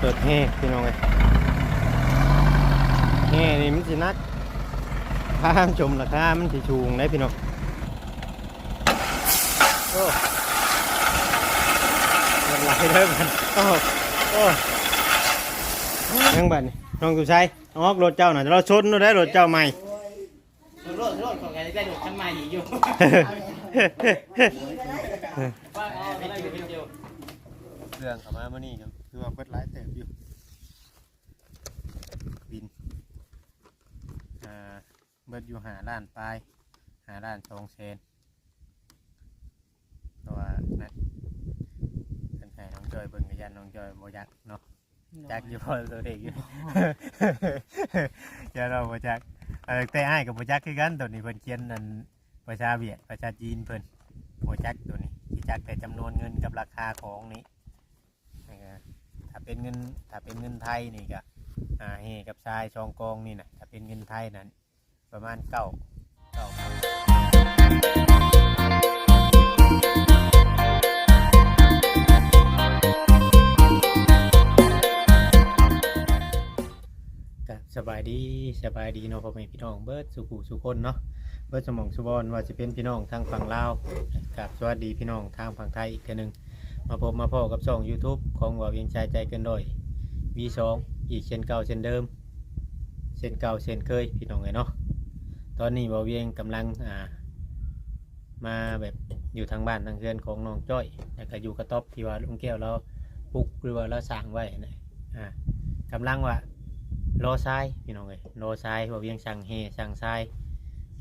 เปิดแห่พี่น้องเลยแห่นี่มันสินักข้ามชมราคามันสิชูงได้พี่น้องโอ้มันไหลเด้อมันโอ้โอ้ยังบัดนี่น้องสุชัยออกรถเจ้าหน่อยเราชนเราได้รถเจ้าใหม่โรดโรดของแกได้ดูชั้นใหม่อยู่ว่าเอาอะไรอยู่เดียวเครื่องเข้ามาเมื่อนี้ครับคือ ว่าเปิดไลฟ์เติบอยู่บินอ่าเบิดอยู่หาล้านปลายหาล้านสองเซนตัวนะเป็นไงน้องจอยเบิ่งกับยันน้องจอยบ่ยักเนาะจักอยู่พอตัวเด็กอยู่อย่าเราบ่จักเออแต่อ้ายกับบ่จักคือกันตัวนี้เพิ่นเขียนนั่นประชาเวียดประชาจีนเพิ่นบ่จักตัวนี้สิจักแต่จำนวนเงินกับราคาของนี้นะครับ ถ้าเป็นเงินถ้าเป็นเงินไทยนี่ก็อ่าเฮกับทรายชองกองนี่นะถ้าเป็นเงินไทยนั้นประมาณเก้าเก้าพันสบายดีสบายดีเนาะพ่อแม่พี่น้องเบิร์ดสุขุสุคนเนาะเบิร์ดสมองสุบอนว่าจะเป็นพี่น้องทางฝั่งลาวกับสวัสดีพี่น้องทางฝั่งไทยอีกเทื่อหนึง มาพบมาพ่อกับช่อง YouTube ของว่าเวียงใจใจเกันด้อย V2 อีกเช่นเก่าเช่นเดิมเช่นเก่าเช่นเคยพี่น้องไงเนาะตอนนี้บ่าวเวียงกำลังอ่ามาแบบอยู่ทางบ้านทางเรือนของน้องจ้อยแล้วก็อยู่กระต๊อบที่ว่าลุงแก้วเราปลุกหรือว่าเราสร้างไว้นะอ่ากำลังว่ารอทรายพี่น้องเลยรอทรายบ่าวเวียงสั่งเฮสั่งทราย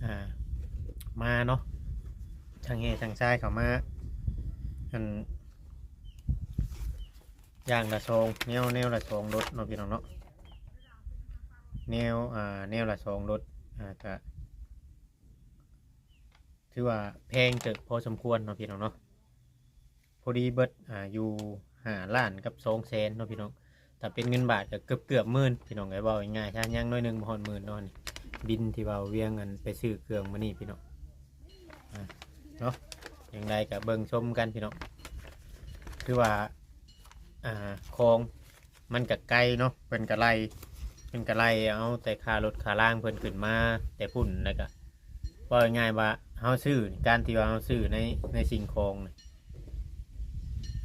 อ่ามาเนาะสั่งเฮสั่งทรายเขามาอัน ย่างละซองแนวแนวละซองรถเนาะพี่น้องเนาะแนวอ่าแนวละซองรถอ่าก็ถือว่าแพงเกิดพอสมควรเนาะพี่น้องเนาะพอดีเบิดอ่าอยู่หาล้านกับสองแสนเนาะพี่น้องแต่เป็นเงินบาทก็เกือบเกือบหมื่นพี่น้องไอ้บอกง่ายๆถ้ายังน้อยหนึ่งพอนหมื่นนอนบินที่เบาเวียงเงินไปซื้อเครื่องมานี่พี่น้องเนาะอย่างไรก็เบิ่งชมกันพี่น้องคือว่า อ่าคลองมันกับไกลเนาะเป็นกะไลเป็นกะไลเอาแต่ค่ารถค่าล่างเพิ่นขึ้นมาแต่พุ่นแล้วก็ว่าง่ายๆว่าเฮาซื้อการที่ว่าเฮาซื้อในในสิ่งของนี่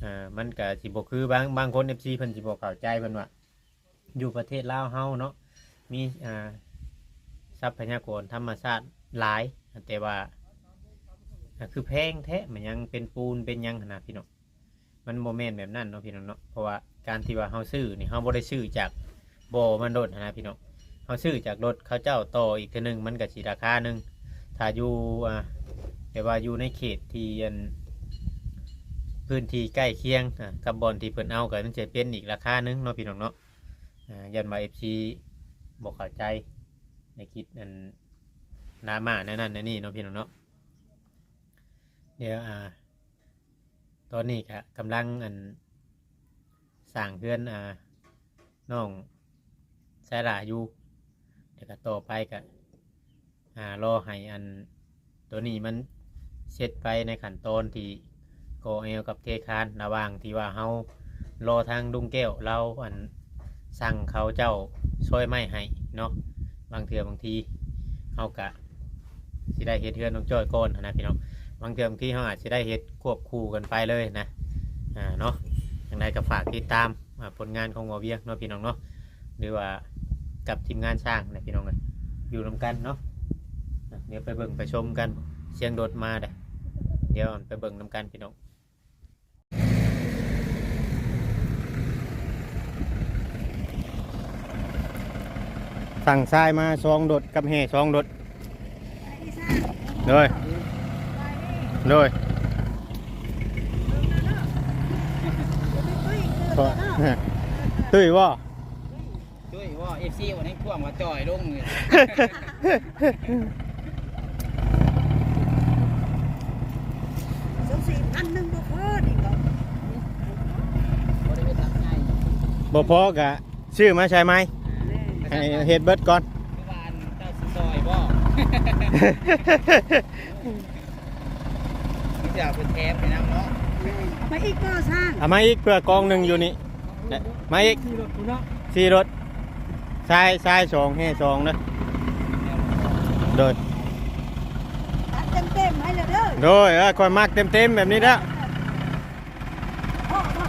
อ่ามันก็สิบ่คือบางบางคน FC เพิ่นสิบ่เข้าใจเพิ่นว่าอยู่ประเทศลาวเฮาเนาะมีอ่าทรัพยากรธรรมชาติหลาย แต่ว่าอ่าคือแพงแท้มันยังเป็นปูนเป็นหยังขนาดพี่น้อง มันโมเมนต์แบบนั้นเนาะพี่น้องเนาะเพราะว่าการที่ว่าเฮาซื้อนี่เฮาบ่ได้ซื้อจากโบมันรถนะพี่น้องเฮาซื้อจากรถเขาเจ้าต่ออีกทีนึงมันก็สิราคาหนึงถ้าอยู่อ่าแต่ว่าอยู่ในเขตที่อันพื้นที่ใกล้เคียงอ่ากับบอนที่เพิ่นเอาก็มันจะเป็นอีกราคาหนึงเนาะพี่น้องเนาะอ่ายันมา FC บ่เข้าใจในคิดอันดราม่านั่นนั่นนนนี่เนาะพี่น้องเนาะเดี๋ยวอ่า ตอนนี้ก็กำลังอันสร้างเพื่อนอ่าน้องสายหลาอยู่เดี๋ยวก็ต่อไปก็อ่ารอให้อันตัวนี้มันเสร็จไปในขั้นตอนที่โกเอลกับเทคานระหว่างที่ว่าเฮารอทางดุงแก้วเราอันสั่งเขาเจ้าช่วยไม่ให้เนาะบางเถื่อบางทีเฮากะสิได้เฮ็ดเทือนน้องจ้อยก่อนนะพี่น้อง บางเทอมที่เขาอาจจะได้เฮ็ดควบคู่กันไปเลยนะอ่าเนาะอย่างไรก็ฝากติดตามอ่าผลงานของหมอเวียงเนาะพี่น้องเนาะหรือว่ากับทีมงานสร้างนะพี่น้องเลยอยู่นำกันเนาะอะเดี๋ยวไปเบิ่งไปชมกันเสียงโดดมาเด้อเดี๋ยวไปเบิ่งนำกันพี่น้อง สั่งทรายมาซองดดกับแห่ซองดดเลย เลยตุ้ยว่าช่วยว่า FC วันนี้พ่วงมาจ่อยลงเลยสองสี่พันหนึ่งบ่พอนี่ก็บ่ได้ไปตักให้บ่พอกะชื่อมาใช่ไหมให้เฮ็ดเบิดก่อนเมื่อวานเจ้าสิซอยบ่ นี่จะเอาไปแทบไปนำเนาะไปอีกก็สร้างเอามาอีกเพื่อกองหนึ่งอยู่นี่กเนี่ยมาอีกมีรถคุณเนาะสี่รถชายชายสองให้สองนะโดยตัดเต็มๆให้เลยเด้อโดยเออคอยมักเต็มเต็มๆแบบนี้แล้ว พ่อพ่อ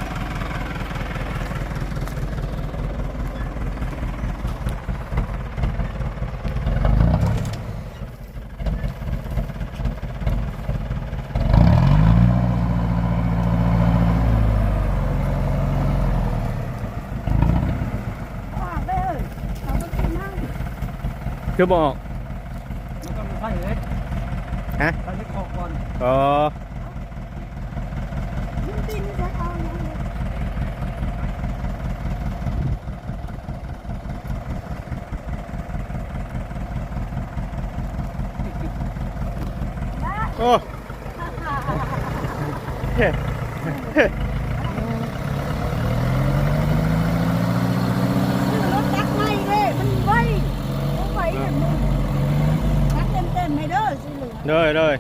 พ่อไปเอ้ยเอาไปกินน้ำ คือบอกแล้วก็มาใส่เล็กฮะใส่เล็กออกก่อนอ๋อยืมตีนจะเอาอย่างนี้โอ้เฮ้ซื้อรถจักรใหม่เด้มันไวเอาไว้เนี่ยมึงตัดเต็มๆให้เด้ อสิเหลือเลยเลย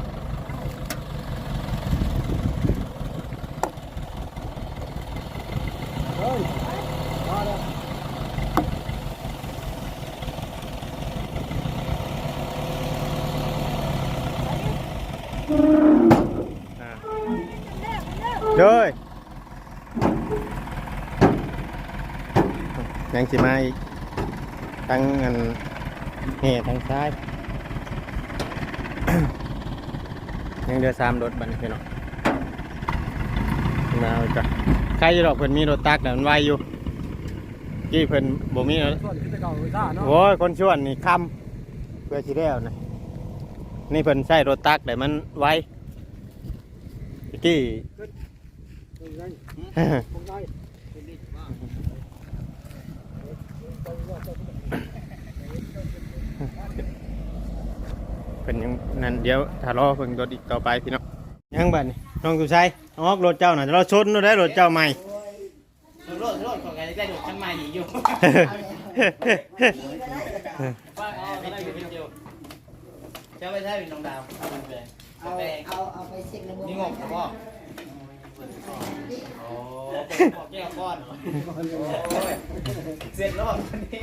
เฮ้ ยมาแล้วอ่าเด้อเด้อเลยยังสิมาอีกทั้งอันเห่ทั้งซ้ายยังเดือสามรถบัดนพี่น้องมาเอาจ้ะใครจะดอกเพิ่นมีรถตักแต่ะมันไวอยู่กี่เพิ่นบ่มีรถส่วนขึ้นไปเก่าไปซ่าเนาะโอ้ยคนชวนนี่คำเพื่อสิแล้วนะนี่เพิ่นใช้รถตักแต่มันไวตะกี้ ตรงนั้นตรงนั้น เป็นยังนั่นเดี๋ยวถ้ารอเพิ่งรถอีกต่อไปพี่น้องยังบัดนี่น้องกุชัยออกรถเจ้าน่ะเราชนเราได้รถเจ้าใหม่รถรถของกันได้รถคันใหม่อยู่ว่าเอาอะไรอยู่เป็นเดียวเจ้าไปใช้เป็นน้องดาวเอาไปเอาแปลงเอาเอาไปเช็คระบบนี่งงครับพ่อโอ้บอกแก้วก้อนเสร็จแล้ววันนี้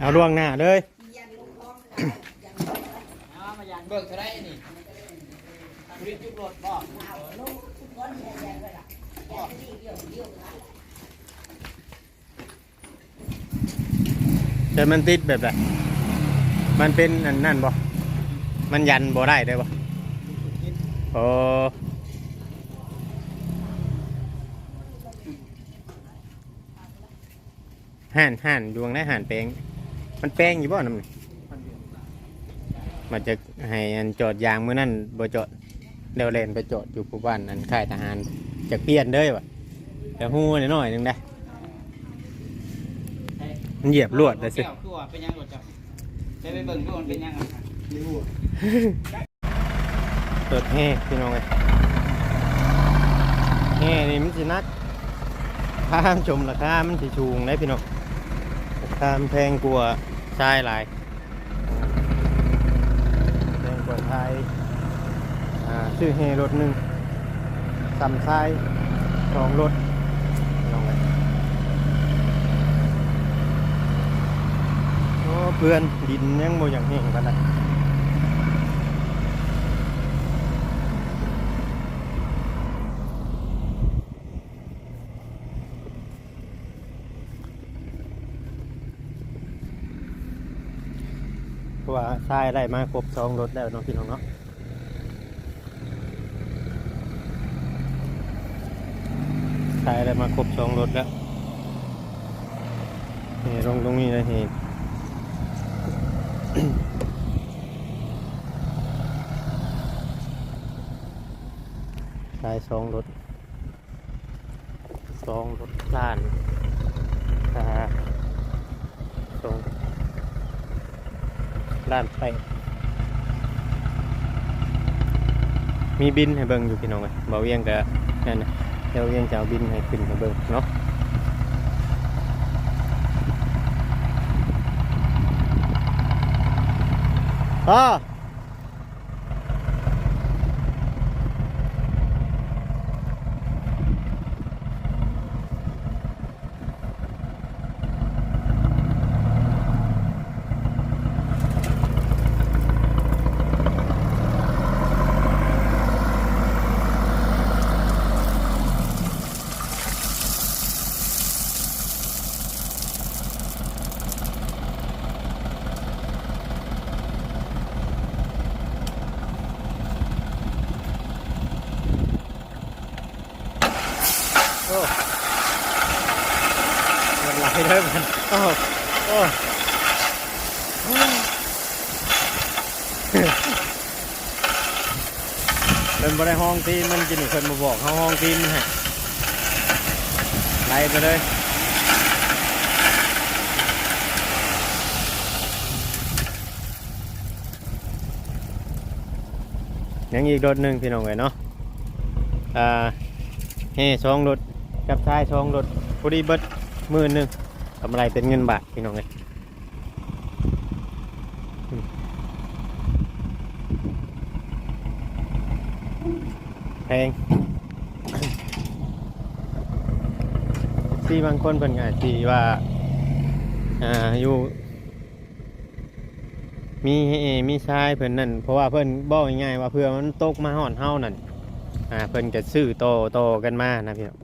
เอาล่วงหน้าเลย เบิกเท่าไรนี่รีจุกรถบอกแต่มันติดแบบไหนมันเป็นอันนั่นบ่มันยันบ่ได้ได้บ่โอ้ห่านห่านดวงได้ห่านแปลงมันแปลงอยู่บ่น้ำนี่ มันจะให้อันจอดยางมื้อนั้นบ่จอดเดี๋ยวเล่นไปจอดอยู่ผู้บ้านอันค่ายทหารจะเปลี่ยนเด้อวะแต่ฮู้หน่อยๆหนึงได้มันเหยียบลวดเลยสิแก้วคือว่าเป็นยังรถจับไปไปเบิ่งดูมันเป็นยังไงเปิดแห่พี่น้องเลยแห่นี่มันสินักข้ามชมราคามันสิชูงได้พี่น้องราคามันแพงกว่าชายหลาย แพงกว่าชายอ่าซื้อเฮ่รถหนึ่งสามชายสองรถลองเลยโอ้เพื่อนดินยังโมอย่างแห้งกันนะว่า ทรายได้มาครบสองรถแล้วน้องพี่น้องเนาะทรายได้มาครบสองรถแล้วนี่ลงตรงนี้เลยเห็นทรายสองรถสองรถล้านอ่าสอง ด้านไป มีบินให้เบิ่งอยู่พี่น้องเลยเบาเวียงก็นั่นนะเบาเวียงจะเอาบินให้ขึ้นให้เบิ่งเนาะอ่า โอ้มันไหลเด้อมันโอ้โอ้เป็น ที่มันกินอีกคนมาบอกเขาห้องทีมมันฮะไล่ไปเลยยังอีกรถหนึ่งพี่น้องเอ๋ยเนาะอ่าเฮ่สองรถกับชายสองรถพอดีเบิดมื่นหนึ่งกำไรเป็นเงินบาทพี่น้องเอ๋ยอืม แพงที่บางคนเพิ่นอาจสิว่าอ่าอยู่ มีให้มีชายเพิ่นนั่นเพราะว่าเพิ่นบอกง่ายๆว่าเพื่อมันตกมาห่อนเฮานั่นอ่าเพิ่นจะซื้อโตโตกันมานะพี่น้อง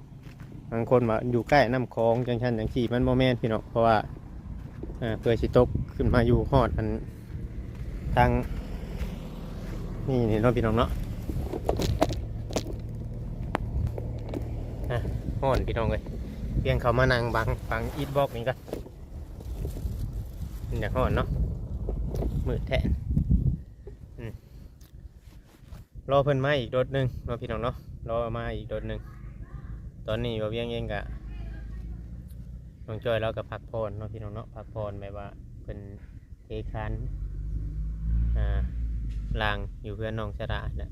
บางคนว่าอยู่ใกล้น้ำคลองจังชันจังสี่มันโมแมนพี่น้องเพราะว่าอ่าเพื่อสิตกขึ้นมาอยู่หอดอันทางนี่นี่เนาะพี่น้องเนาะอะ ห่อนพี่น้องเลยเพียงเขามานั่งบังบังอีทบอกนี่กันอยากห่อนเนาะมืดแทนรอเพิ่นมาอีกรถหนึ่งรอพี่น้องเนาะรอมาอีกรถหนึ่งตอนนี้ว่าเวียงเองกะน้องจอยเรากับพักพรเนาะพี่น้องเนาะพักพรแบบว่าเป็นเทคานอ่าลางอยู่เพื่อนน้องชราเนี่ย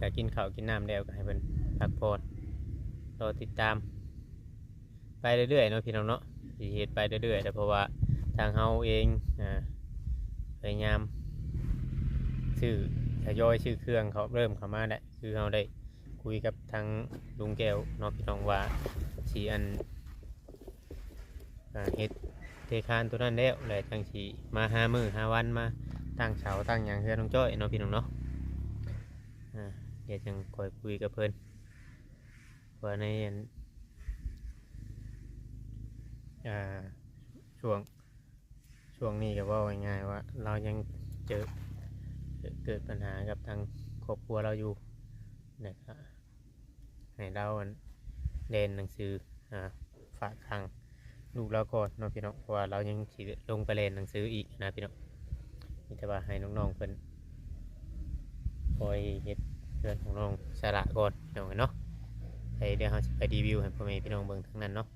กะกินข้าวกินน้ำแล้วก็ให้เพิ่นพักพร รอติดตาม ไปเรื่อยๆเนาะพี่น้องเนาะสิเหตุไปเรื่อยๆแต่เพราะว่าทางเฮาเองอ่าพยายามชื่อทยอยชื่อเครื่องเขาเริ่มเข้ามาแล้วคือเราได้คุยกับทางลุงแก้วเนอกพี่น้องว่าสีอันอเฮ็ดเทคานตัวนั้นแล้วเลยจังสีมาหามือหาวันมาตั้งเสาตั้งอย่างเพื่อน้องจ้อยเนาะพี่น้องเนาะเดี๋ยวจังคอยคุยกับเพิ่น ว่าในอ่าช่วงช่วงนี้ก็ว่าง่ายๆว่า เรายังเจอเกิดปัญหากับทางครอบครัวเราอยู่นะครับให้เราเรียนหนังสืออ่าฝากทางลูกเราก่อนเนาะพี่น้องเพราะว่าเรายังสิลงไปเรียนหนังสืออีกนะพี่น้องมีแต่ว่าให้น้องๆเพิ่นคอยเฮ็ดเรื่องของน้องสาระก่อนพี่น้องเนาะ ไปเดี๋ยวเราจะไปรีวิวให้พ่อแม่พี่น้องเบิ่งทั้งนั้นเนาะ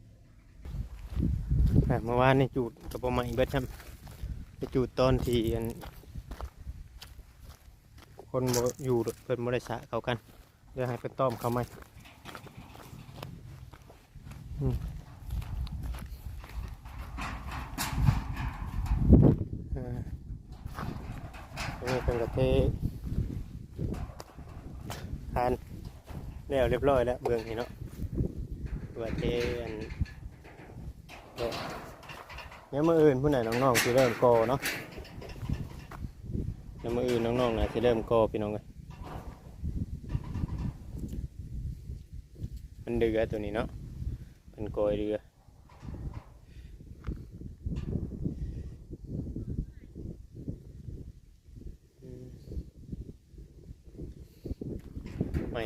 อะเมื่อวานนี่จูดกับประมาณอีกเบิดครับไปจูดตอนที่อันคนบ่อยู่เพิ่นบ่ได้สระเขากันเดี๋ยวให้เพิ่นต้อมเขาไหมอืมอ่าอันนี้เป็นกระเททาน แล้วเรียบร้อยแล้วเบื้องนี่เนาะตัวเทียนเนี่ยมืออื่นผู้ไหนน้องๆที่เริ่มโกเนาะเนี่ยมืออื่นน้องๆนะที่เริ่มโกพี่น้องกันมันเดือตัวนี้เนาะเป็นโกยเดือ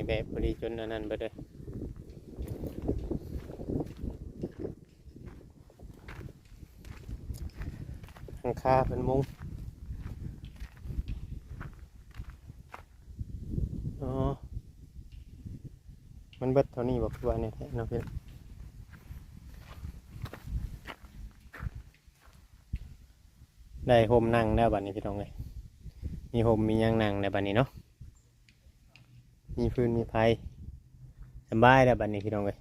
แบบพอดีจนอันนั้นไปเลยหลังคาเป็นมุงอ๋อ มันเบิดเท่านี้บอกคือว่าเนี่ยแท้เนาะพี่ได้โฮมนั่งแล้บัดนี้พี่น้องเลยมีโฮมมียังนั่งในบัดนี้เนาะ มีพื้นมีไฟสบายแล้วบัดนี้พี่น้องเลย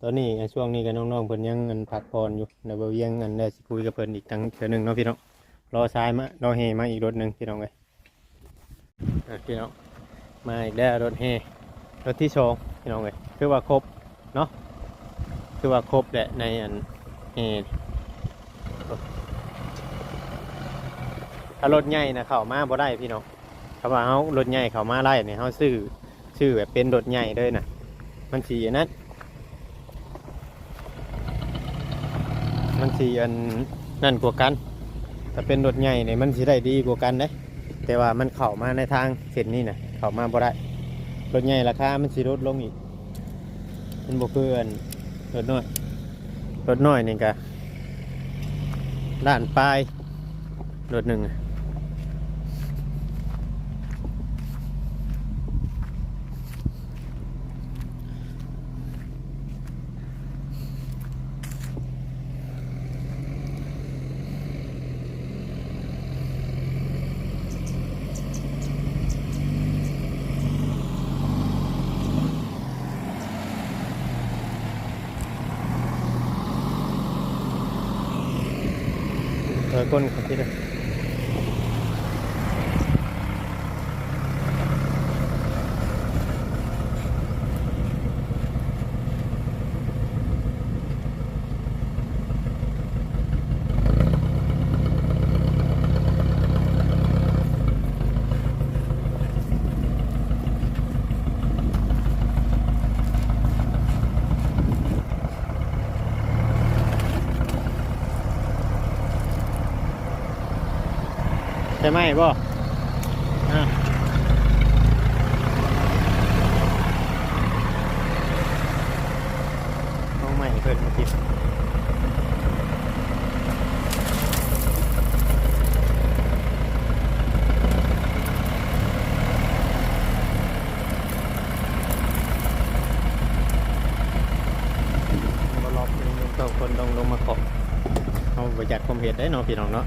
ตอนนี้ช่วงนี้ก็น้องๆเพิ่นยังเงินพักผ่อนอยู่เดี๋ยวเบาเยียงกันได้สิคุยกับเพิ่นอีกทั้งเทื่อหนึงเนาะพี่น้องรอซ้ายมารอเฮมาอีกรถหนึ่งพี่น้องเลยพี่น้องมาอีกแล้รถเฮรถที่สองพี่น้องเลยคือว่าครบเนาะคือว่าครบแหละในอันเฮถ้ารถใหญ่นะเข้ามาบ่ได้พี่น้อง ถ้าว่าเฮารถใหญ่เขามาไล่เนี่ยเฮาซื้อซื้อแบบเป็นรถใหญ่เลยนะมันสีนั้นมันสีอันนั่นกว่ากันถ้าเป็นรถใหญ่เนี่ยมันสีได้ดีกว่ากันเด้แต่ว่ามันเข้ามาในทางเส้นนี้นะเข้ามาบ่ได้รถใหญ่ราคามันสีลดลงอีก มันบ่คืออันรถน้อยรถน้อยนี่ก็ล้านปลายรถหนึ่ง อะ เออก้นเขาที่เลยใช่ไหมบ่อะน้องใหม่เพิ่นมากินบ่รอบหนึงต้องคนต้องลงมาขอเอาไปจากความเหตุได้เนาะพี่น้องเนาะ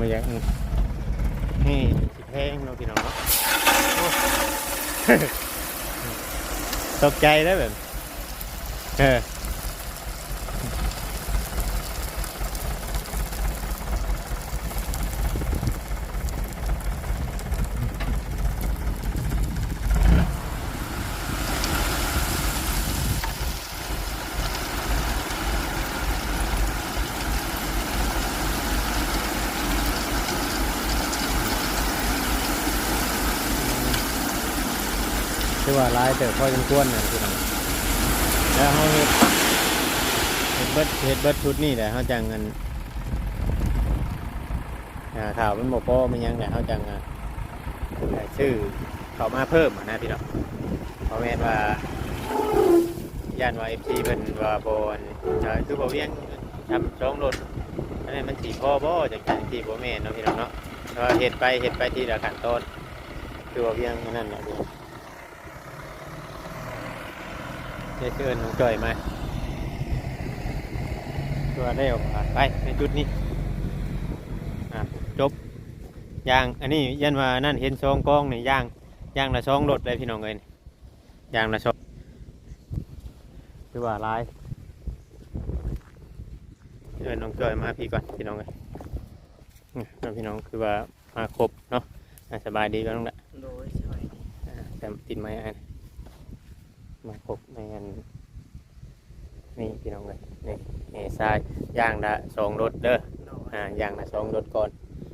มาอย่างนี้สิแพงเนาะพี่น้องเนาะโอ้ ตก ใจได้แบบ อว่าลายเติบพอจนกวนน่ะพี่น้องแล้วเขาเฮ็ดเฮ็ดเบิดเฮ็ดเบิดชุดนี่แหละเขาจังเงินข่าวมันบอกพอมันยังแต่เขาจังชื่อเขามาเพิ่มนะพี่น้องเพราะแม่ว่าย่านว่าเอฟซีเป็นว่าบอลคือบ่เวียงทำช่องรถอันนี้มันสีพ่อบ่จากการสีบ่แม่เนาะพี่น้องเนาะเพราะว่าเฮ็ดไปเฮ็ดไปทีละขั้นตอนคือว่าเวียงนั่นแหละ พี่เดี๋ยวเชิญน้องจ่อยมา ตัวได้ออกมาไปในจุดนี้อะจบยาง อันนี้ยันว่านั่นเห็นซองกล้องนี่ยางยางละซองรถเลยพี่น้องเอ้ยนี่ยางละซองคือว่าหลายเชิญน้องจ่อยมาพี่ก่อนพี่น้องเอ้ยนี่น้องพี่น้องคือว่ามาครบเนาะอะสบายดีก็ต้องละโดยสบายดีอ่าแต่ติดไม้อัน มาพบในอันนี่พี่น้องเลยนี่เอทรายย่างละสองรถเด้อโดยอ่าย่างละสองรถก่อน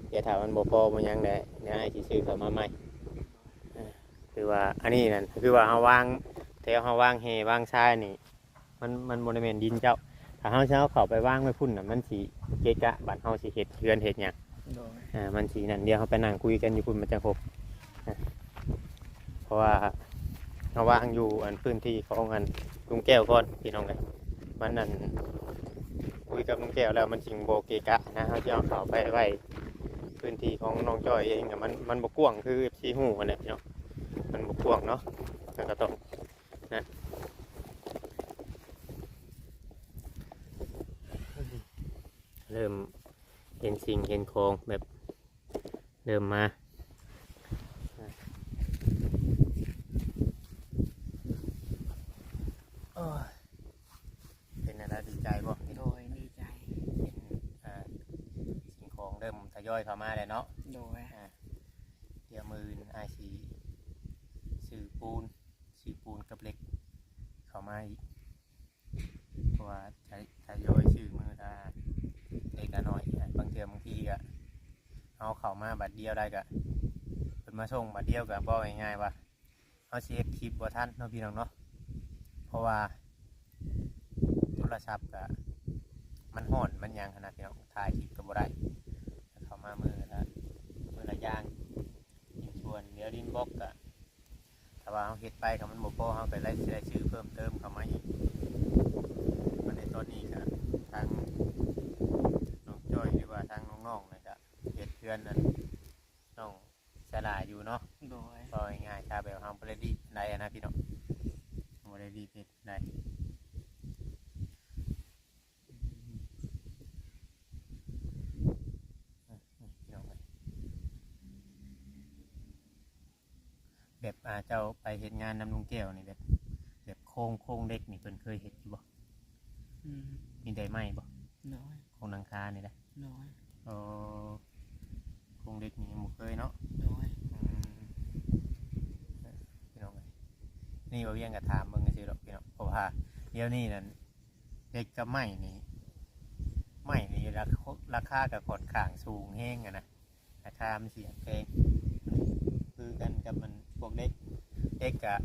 เดี๋ยวถามมันบ่พอมันยังได้เดี๋ยวไอ้ที่ซื้อเข้ามาใหม่อ่าคือว่าอันนี้นั่นคือว่าเฮาวางแถวเฮาวางเฮวางทรายนี่ มันมันบริเวณดินเจ้า ถ้าเฮาเช้าเข้าไปวางไว้พุ่นน่ะมันสิเกะกะบัดเฮาสิเฮ็ดเรือนเฮ็ดหยังโดยอ่ามันสีนั่นเดียวเขาไปนั่งคุยกันอยู่คุณมันจะครบอะเพราะว่า เขาวางอยู่อันพื้นที่ของอันลุงแก้วก่อนพี่น้องเลยมันนั่นคุยกับลุงแก้วแล้วมันสิงโบเกกะนะเขาจะเอาเขาไปไว้พื้นที่ของน้องจอยเองมันมันบกกว้างคือซีหูกันเนี่ยพี่น้องมันบกกว้างเนาะแล้วก็ต้องนะเริ่มเห็นสิ่งเห็นของแบบเริ่มมาโอ้ยเป็นอะไรดีใจบ่เห็น โดยดีใจ เห็นอ่าสิ่ง ของเริ่มทยอยเข้ามาเลยเนาะโดยอ่าเดี๋ยวมือไอซีสื่อปูนสื่อปูนกับเหล็ก เข้ามาอีกเพราะว่าใช้ทยอยสื่อมือได้เล็กละน้อยอะบางเทื่อบางทีก็เอาเข้ามาบัดเดียวได้ก็เป็นมาส่งบัดเดียวก็บ่ง่ายๆว่าเอาเสียคลิปบ่ทันเนาะพี่น้องเนาะเพราะว่าโทรศัพท์ก็มันห่อนมันหยังขนาดพี่น้องถ่ายคลิปก็บ่ได้เข้า มามือละมือละอย่างยิงชวนเดี๋ยวดินบล็อกก็ถ้าว่าเราเฮ็ดไปก็มันบ่พอเราก็ได้สิได้ซื้อเพิ่มเติมเข้ามาอีกวันในตอนนี้ก็ทางน้องจ้อยหรือว่าทางน้องๆนะก็เฮ็ดเพื่อนนั่นน้องสลายอยู่เนาะโดย ก็ง่ายๆถ้าแบบทำบริดีได้อะนะพี่น้องบริดีเพชรได้พี่น้องเอ้ยแบบอ่าเจ้าไปเห็นงานนำลุงแก้วนี่แบบแบบโค้งโค้งเล็กนี่เพิ่นเคยเห็นอยู่บ่อืมมีได้ไหมบ่น้อยโค้งนังคานี่แหละน้อยเออโค้งเล็กนี่ยังบ่เคยเนาะน้อยอืมพี่น้องเอ้ยนี่ว่าเวียงกระถามเบิ่งกันสิหรอกพี่น้องเพราะว่าเดี๋ยวนี้นั่นเด็กกับไม้นี่ไม้นี่ราคาราคากับขอนข้างสูงแห้งอะนะราคามันเสียแพงคือกันกับมันพวกเด็ก เอ็กกะ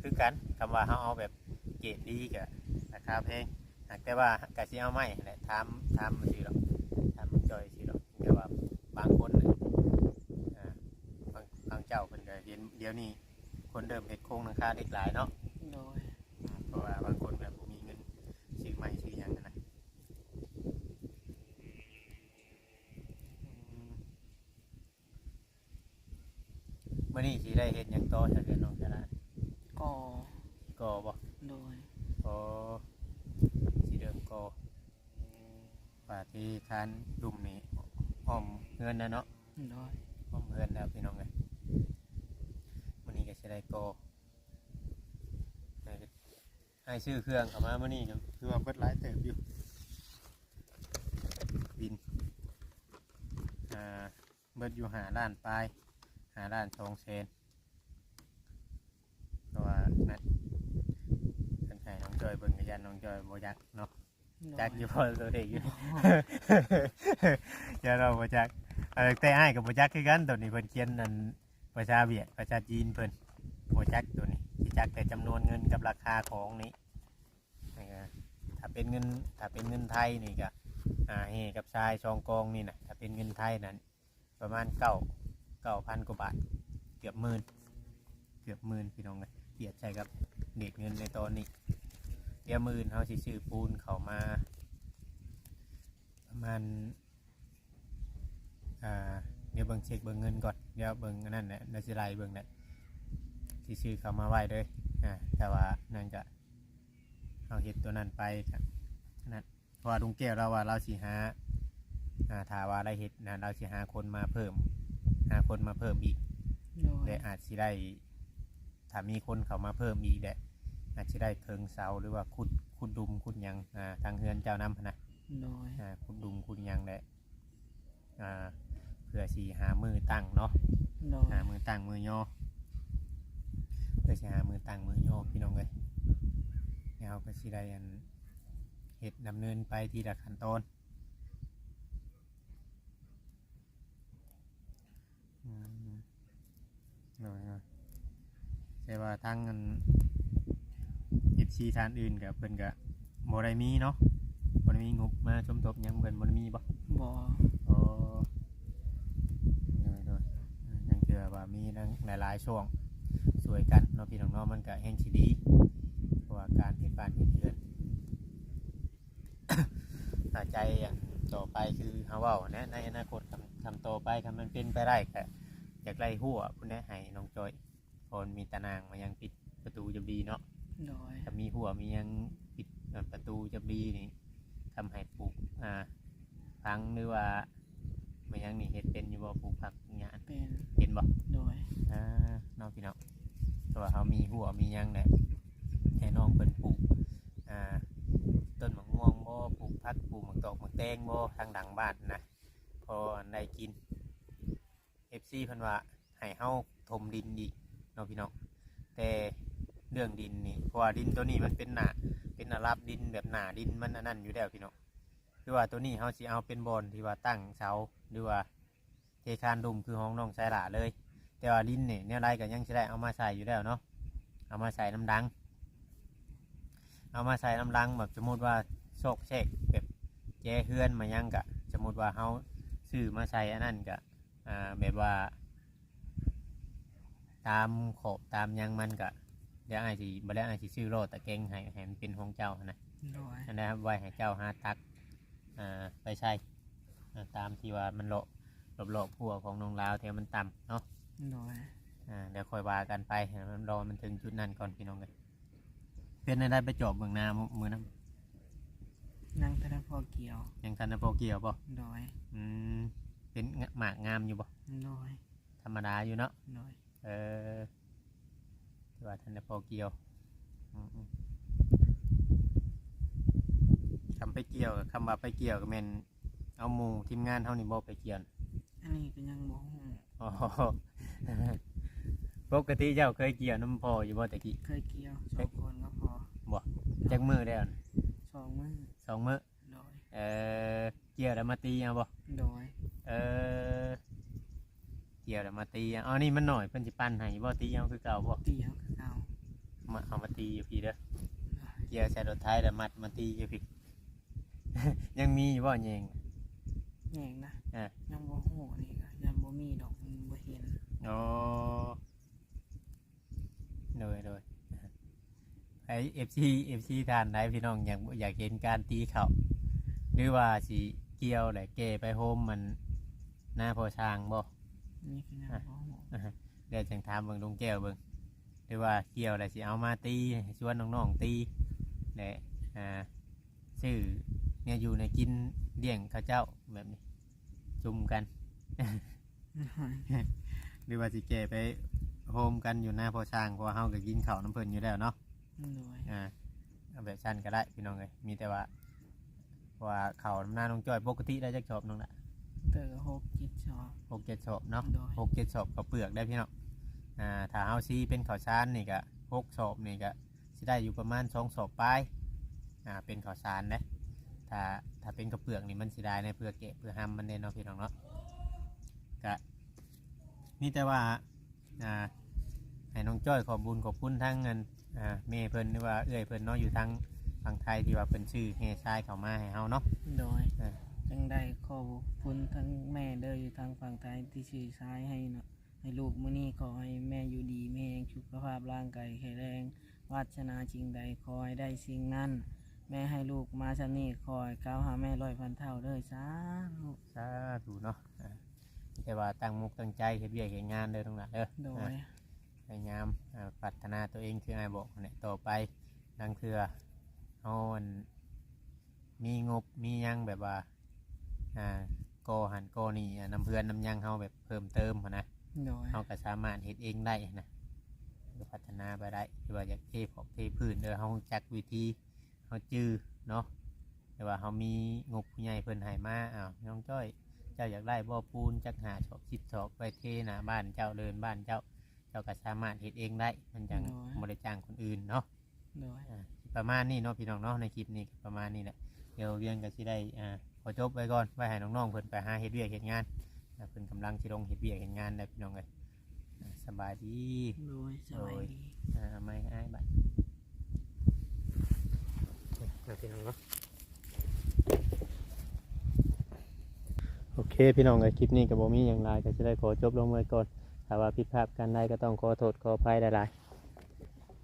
คือกันคำว่าเขาเอาแบบเกรดดีกะราคาแพงหากแต่ว่ากะสิเอาไม่แหละถามถามมันสิหรอกทำมันจอยสิหรอกแต่ว่าบางคนนะบางบางเจ้าเพิ่นก็เห็นเดี๋ยวนี้คนเดิมเห็ดโค้งนะคาเด็กหลายเนาะ โดย อืมเพราะว่าบางคนแบบบ่มีเงินซื้อใหม่ซื้อหยังนั่นนะอืมมื้อนี้สิได้เฮ็ดหยัง ต่อจากเดือนน้องจะละก่อก็บ่โดยก็สิเดิมก็ว่าที่ทานดุมนี่อ้อมเงินนะเนาะโดยพร้อมเพื่อนแล้วพี่น้องเลยวันนี้ก็จะได้โกให้ให้ซื้อเครื่องเข้ามาวันนี้ก็คือว่าเบิดหลายเติบอยู่บินอ่าเบิดอยู่หาล้านปลายหาล้านสองเซนเพ ราะว่านะท่านให้น้องจอยเบิ่งกระยันน้องจอยโบยักเนาะจักอยู่พอตัวเด็กอยู่ อย่าเราบ่จักเออแต่อ้ายกับบ่จักคือกันตัวนี้เพิ่นเขียนนั่นประชาเวียดประชาจีนเพิ่นบ่จักตัวนี้สิจักแต่จำนวนเงินกับราคาของนี้นี่ก็ถ้าเป็นเงินถ้าเป็นเงินไทยนี่ก็อ่าเฮกับชายชองกองนี่นะถ้าเป็นเงินไทยนั้นประมาณเก้าเก้าพันกว่าบาท เกือบหมื่นเกือบหมื่นพี่น้องเลย เทียบใช้กับเด็กเงินในตอนนี้เดี๋ยวมื่นเขาสิซื้อปูนเขามา ประมาณอ่าเดี๋ยวเบิ่งเช็คเบิ่งเงินก่อนเดี๋ยวเบิ่งอันนั่นแหละเดี๋ยวสิไล่เบิ่งแหละสิซื้อเขามาไว้เลยอ่าแต่ว่านั่นก็เอาเห็ดตัวนั้นไปกันนั่นเพราะว่าลุงแก้วเราว่าเราสิหาอ่าถ้าว่าได้เห็ดนะเราสิหาคนมาเพิ่มหาคนมาเพิ่มอีกโดยและอาจสิได้ ถ้ามีคนเขามาเพิ่มอีกแหละอาจจะได้เคิงเสาหรือว่าขุดขุดดุมขุดหยังอ่าทางเฮือนเจ้าน้ำพะนะโดยอ่าขุดดุมขุดหยังแหละอ่าเพื่อสีหามือตั้งเนาะโดยหามือตั้งมือย่อเพื่อสิหามือตั้งมือย่อพี่น้องเลยแล้วก็สิได้อันเห็ดดำเนินไปทีละขั้นตอนอืมโดยโดย แต่ว่าทางเงินเอฟซีทานอื่นกับเพิ่นกับโมได้มีเนาะโมได้มีงบมาสมทบหยังเพิ่นโมได้มีบ่บ่โอ้โดยโดยยังเจอว่ามีทั้งหลายๆช่วงสวยกันเนาะพี่น้องเนาะมันก็แห่งสิดีเพราะว่าการเห็นบ้านเห็นเรือนถ้าใจอย่างต่อไปคือเฮาเว้านะในอนาคตทำทำต่อไปคันมันเป็นไปได้ก็อยากไล่หัวพุ่นนะให้น้องจอย พอนมีตะนางมายังปิดประตูจะดีเนาะโดยถ้ามีหัวมียังปิดเอ่อประตูจะดีนี่ทำให้ปลูกอ่าพังหรือว่ามายังนี่เห็ดเป็นอยู่บ่ปลูกผักเนี่ยเป็นเห็นบ่โดยอ่าน้องพี่น้องตัวาเขามีหัวมีหยังเนี่ยให้น้องเพิ่นปลูกอ่าต้นมะม่วงบ่ปลูกผักปลูกหมักตอกหมักแตงบ่ทางดังบ้านนะพอได้กิน FC เพิ่นว่าให้เฮาถมดินอีกเน้องพี่น้องแต่เรื่องดินนี่เพราะว่าดินตัวนี้มันเป็นหนาเป็นอารับดินแบบหนาดินมันอันนั้นอยู่แล้วพี่น้องคือว่าตัวนี้เฮาสิเอาเป็นบอนที่ว่าตั้งเสาหรือว่าเทคานดุมคือห้องน้องชายหลาเลย แต่ว่าดินเนี่ยเนี่ยไรก็ยังจะได้เอามาใส่อยู่แล้วเนาะเอามาใส่น้ำดัง เอามาใส่น้ำดังแบบสมมติว่าโซกเชกแบบแจ้เฮือนมายังกะสมมติว่าเฮาซื้อมาใส่อันนั้นกะอ่าแบบว่า ตามขอบตามหยังมันกะเดี๋ยวไอ้ายสิบ่ได้ไอ้ายสิซื้อโลดตะเกงให้ให้มันเป็นของเจ้านะ โดย อันนะครับไว้ให้เจ้าหาตักอ่าไปใช้อ่าตามที่ว่ามันโลหลบหลบพัวของน้องลาวเทมันต่ำเนาะโดย อ่าเดี๋ยวค่อยว่ากันไปให้มันรอมันถึงจุดนั้นก่อนพี่น้องเลยเป็นได้ได้ไปจอบเมืองนามืมือนั้นนั่งทะเลพอเกี่ยวยังทันนะโปเกียวป่ะโดย อืมเป็นหมากงามอยู่ป่ะโดย ธรรมดาอยู่เนาะ โดยเออที่ว่าทันนะโปเกียวอืมอืมคำไปเกี่ยวกับคำว่าไปเกี่ยวกับแมนเอาหมูทีมงานเท่านี้บ่ไปเกี่ยวอันนี้ก็ยังบ่ฮู้อ๋อปกติเจ้าเคยเกี่ยวน้ำพออยู่บ่ตะกี้เคยเกี่ยวสองคนก็พอจักมือได้วนะสองมือสองมือโดยเออเกี่ยวแล้วมาตีเอาบ่โดยเออเกี่ยวแล้วมาตีเอาอ๋อนี่มันหน่อยเพิ่นสิปั้นให้บ่ตีเอาคือเก่าบ่เตียวคือเก่ามาเอามาตีอยู่พี่เด้อเกี่ยวใส่รถไถแล้วมัดมาตีอยู่พี่ ยังมีอยู่บ่แยง แยงนะอะ ยังบ่ฮู้นี่ก็ยังบ่มีดอกมันบ่เห็นอ๋อเลยเลยไอเอฟซีเอฟซีทานได้พี่น้องอยากอยากเห็นการตีเขาหรือว่าสิเกี่ยวแหละเกไปโฮมมันหน้าพอช้างบ่ นี่คือยังบ่ฮู้เดี๋ยวจังถามเบิ่งลุงแก้วเบิ่งหรือว่าเกี่ยวแหละสิเอามาตีให้ชวนน้องๆตีแหละอ่าซื้อเนี่ยอยู่ในกินเลี้ยงเข้าเจ้าแบบนี้ จุ่มกัน หรือว่าสิเกไปโฮมกันอยู่หน้าพอช้างเพราะว่าเฮาก็กินข้าวน้ำเพิ่นอยู่แล้วเนาะโดยอ่าเอาแบบสั้นก็ได้พี่น้องเลยมีแต่ว่าว่าข้าวน้ำหน้าน้องจ้อยปกติได้จักชอบน้องละ เตอหกจิตชอบ หกเจ็ดชอบเนาะโดยหกเจ็ดชอบกับเปลือกได้พี่น้องอ่าถ้าเฮาซีเป็นข้าวสารนี่ก็หกชอบนี่ก็สิได้อยู่ประมาณสองชอบปลายอ่าเป็นข้าวสารนะถ้าถ้าเป็นกระเปลือกนี่มันสิได้ในเปลือกเกะเปลือกห้ำมันเด่นเนาะพี่น้องเนาะก็นี่แต่ว่าอ่าให้น้องจ้อยขอบบุญขอบคุณทั้งเงินอ่าเมย์เพิ่นหรือว่าเอื้อยเพิ่นเนาะอยู่ทั้งฝั่งไทยที่ว่าเพิ่นชื่อเฮชายเข้ามาให้เฮาเนาะ โดย เออ จังได้ขอบคุณทั้งแม่เด้ออยู่ทางฝั่งไทยที่ชื่อซ้ายให้เนาะให้ลูกมื้อนี้ขอให้แม่อยู่ดีแม่ยังสุขภาพร่างกายแข็งแรงวาสนาจริงใดขอให้ได้สิ่งนั้น แม่ให้ลูกมาชำนี้คอยก้าวหาแม่ร้อยพันเท่าเด้อสาธุสาธุเนาะอ่าแต่ว่าตั้งมุกตั้งใจเฮ็ดเวียกเฮ็ดงานเด้อตรงนั้นเด้อโดอ่ายพยายามอ่าพัฒนาตัวเองคือไอ้ายบอกเนี่ยต่อไปดังเทื่อเฮาอันมีงบมีหยังแบบว่า อ่าโกหันโกนี่อ่านำเพื่อนนำหยังเฮาแบบเพิ่มเติมหั้นนะโดยเฮาก็สามารถเฮ็ดเองได้นะก็พัฒนาไปได้ที่ว่าอยากเทพอกเทพื้นเด้อเฮาจักวิธีเฮาจื้อเนาะแต่ว่าเฮามีงบผู้ใหญ่เพิ่นให้มาอ้าวน้องจ้อยเจ้าอยากได้บ่อปูนจักหาชอบชิดชอบไปเทหน้าบ้านเจ้าเดินบ้านเจ้า เจ้าก็สามารถเฮ็ดเองได้ มันจังบ่ได้จ้างคนอื่นเนาะ โดย อ่าประมาณนี้เนาะพี่น้องเนาะในคลิปนี้ก็ประมาณนี้แหละเดี๋ยวเรียนก็สิได้อ่าข อจบไว้ก่อนไว้ให้น้องๆเพิ่นไปหาเฮ็ดเวียกเฮ็ดงานอ่าเพิ่นกำลังสิลงเฮ็ดเวียกเฮ็ดงานได้พี่น้องเอ้ยอ่าสบายดีโดยสบายดี อ่าเอาไม่ให้บัดเอาพี่น้องเนาะโอเคพี่น้องเอ้ยคลิปนี้ก็บ่มีหยังหลายก็สิได้ขอจบลงไว้ก่อนถ้าว่าผิดพลาดกันใดก็ต้องขอโทษขออภัยหลายๆ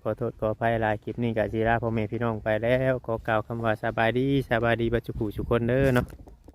ขอโทษขออภัยหลายคลิปนี้กับจีราพ่อแม่พี่น้องไปแล้ว ขอกล่าวคำว่าสบายดีสบายดีบัจจุกุทุกคนเด้อเนาะ